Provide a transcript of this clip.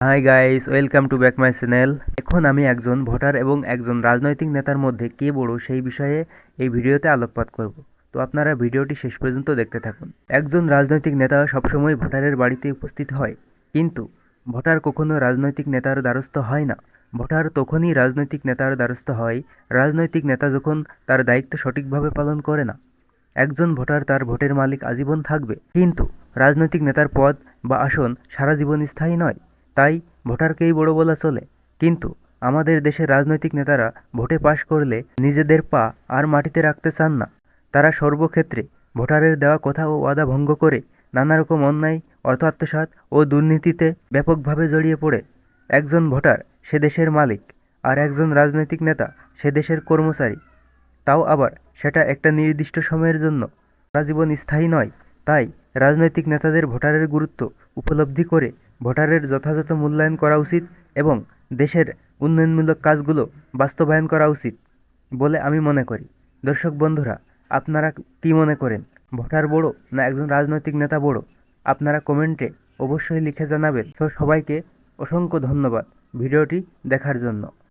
Hi guys welcome to back my channel এখন আমি একজন ভোটার এবং একজন রাজনৈতিক নেতার মধ্যে কে বড় সেই বিষয়ে এই ভিডিওতে আলোকপাত করব। তো আপনারা ভিডিওটি শেষ পর্যন্ত দেখতে থাকুন। একজন রাজনৈতিক নেতা সবসময় ভোটারের বাড়িতে উপস্থিত হয়, কিন্তু ভোটার কখনো রাজনৈতিক নেতার দ্বারস্থ হয় না। ভোটার তখনই রাজনৈতিক নেতার দ্বারস্থ হয়, রাজনৈতিক নেতা যখন তার দায়িত্ব সঠিকভাবে পালন করে না। একজন ভোটার তার ভোটের মালিক আজীবন থাকবে, কিন্তু রাজনৈতিক নেতার পদ বা আসন সারা জীবন স্থায়ী নয়। তাই ভোটারকেই বড় বলা চলে। কিন্তু আমাদের দেশের রাজনৈতিক নেতারা ভোটে পাশ করলে নিজেদের পা আর মাটিতে রাখতে চান না। তারা সর্বক্ষেত্রে ভোটারের দেওয়া কথা ও ওয়াদা ভঙ্গ করে নানা রকম অন্যায়, অর্থ আত্মসাৎ ও দুর্নীতিতে ব্যাপকভাবে জড়িয়ে পড়ে। একজন ভোটার সে দেশের মালিক আর একজন রাজনৈতিক নেতা সে দেশের কর্মচারী। তাও আবার সেটা একটা নির্দিষ্ট সময়ের জন্য। সারা জীবন স্থায়ী নয়, তাই রাজনৈতিক নেতাদের ভোটারের গুরুত্ব উপলব্ধি করে ভোটারের যথাযথ মূল্যায়ন করা উচিত এবং দেশের উন্নয়নমূলক কাজগুলো বাস্তবায়ন করা উচিত বলে আমি মনে করি। দর্শক বন্ধুরা, আপনারা কি মনে করেন? ভোটার বড় না একজন রাজনৈতিক নেতা বড়? আপনারা কমেন্টে অবশ্যই লিখে জানাবেন। তো সবাইকে অসংখ্য ধন্যবাদ ভিডিওটি দেখার জন্য।